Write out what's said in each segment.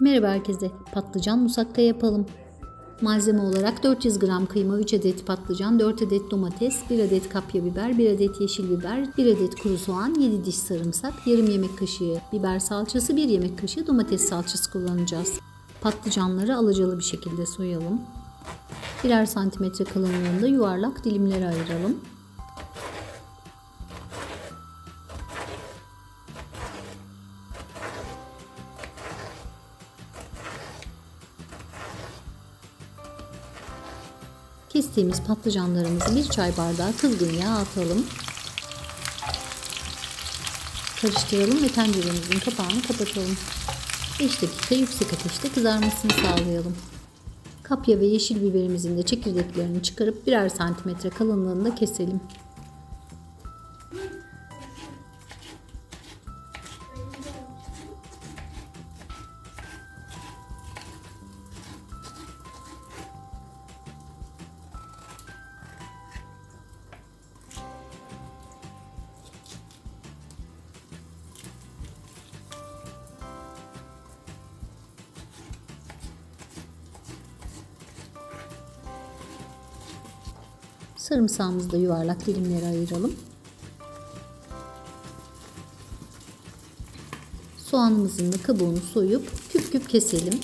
Merhaba herkese. Patlıcan musakka yapalım. Malzeme olarak 400 gram kıyma, 3 adet patlıcan, 4 adet domates, 1 adet kapya biber, 1 adet yeşil biber, 1 adet kuru soğan, 7 diş sarımsak, yarım yemek kaşığı biber salçası, 1 yemek kaşığı domates salçası kullanacağız. Patlıcanları alacalı bir şekilde soyalım. Birer santimetre kalınlığında yuvarlak dilimlere ayıralım. Kestiğimiz patlıcanlarımızı bir çay bardağı kızgın yağ atalım. Karıştıralım ve tenceremizin kapağını kapatalım. 5 dakika yüksek ateşte kızarmasını sağlayalım. Kapya ve yeşil biberimizin de çekirdeklerini çıkarıp birer santimetre kalınlığında keselim. Sarımsağımızı da yuvarlak dilimlere ayıralım. Soğanımızın da kabuğunu soyup küp küp keselim.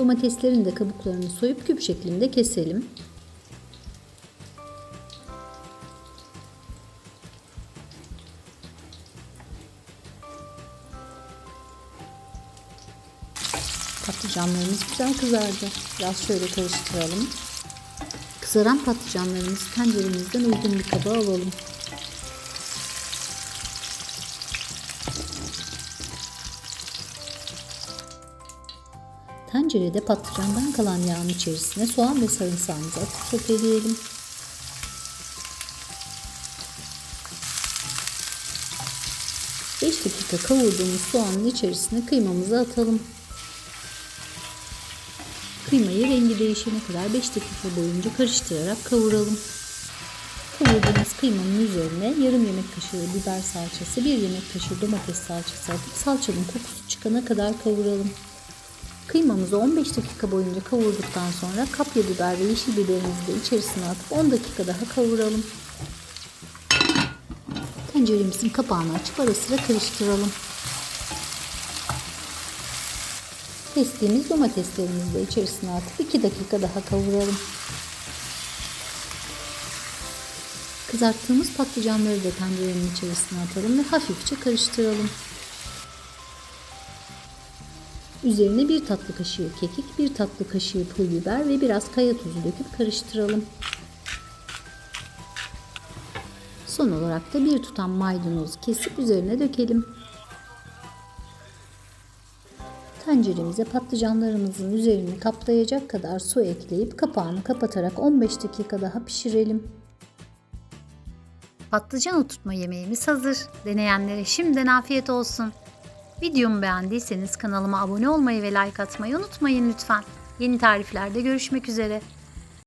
Domateslerin de kabuklarını soyup küp şeklinde keselim. Patlıcanlarımız güzel kızardı. Biraz şöyle karıştıralım. Kızaran patlıcanlarımızı tenceremizden uygun bir kaba alalım. Tencerede patlıcandan kalan yağın içerisine soğan ve sarımsağımızı atıp soteleyelim. Beş dakika kavurduğumuz soğanın içerisine kıymamızı atalım. Kıymayı rengi değişene kadar 5 dakika boyunca karıştırarak kavuralım. Kavurduğumuz kıymanın üzerine yarım yemek kaşığı biber salçası, 1 yemek kaşığı domates salçası atıp salçanın kokusu çıkana kadar kavuralım. Kıymamızı 15 dakika boyunca kavurduktan sonra kapya biber ve yeşil biberimizi de içerisine atıp 10 dakika daha kavuralım. Tenceremizin kapağını açıp ara sıra karıştıralım. Kestiğimiz domateslerimizi de içerisine atıp 2 dakika daha kavuralım. Kızarttığımız patlıcanları da tencerenin içerisine atalım ve hafifçe karıştıralım. Üzerine bir tatlı kaşığı kekik, bir tatlı kaşığı pul biber ve biraz kaya tuzu döküp karıştıralım. Son olarak da bir tutam maydanozu kesip üzerine dökelim. Tenceremize patlıcanlarımızın üzerini kaplayacak kadar su ekleyip kapağını kapatarak 15 dakika daha pişirelim. Patlıcan oturtma yemeğimiz hazır. Deneyenlere şimdiden afiyet olsun. Videomu beğendiyseniz kanalıma abone olmayı ve like atmayı unutmayın lütfen. Yeni tariflerde görüşmek üzere.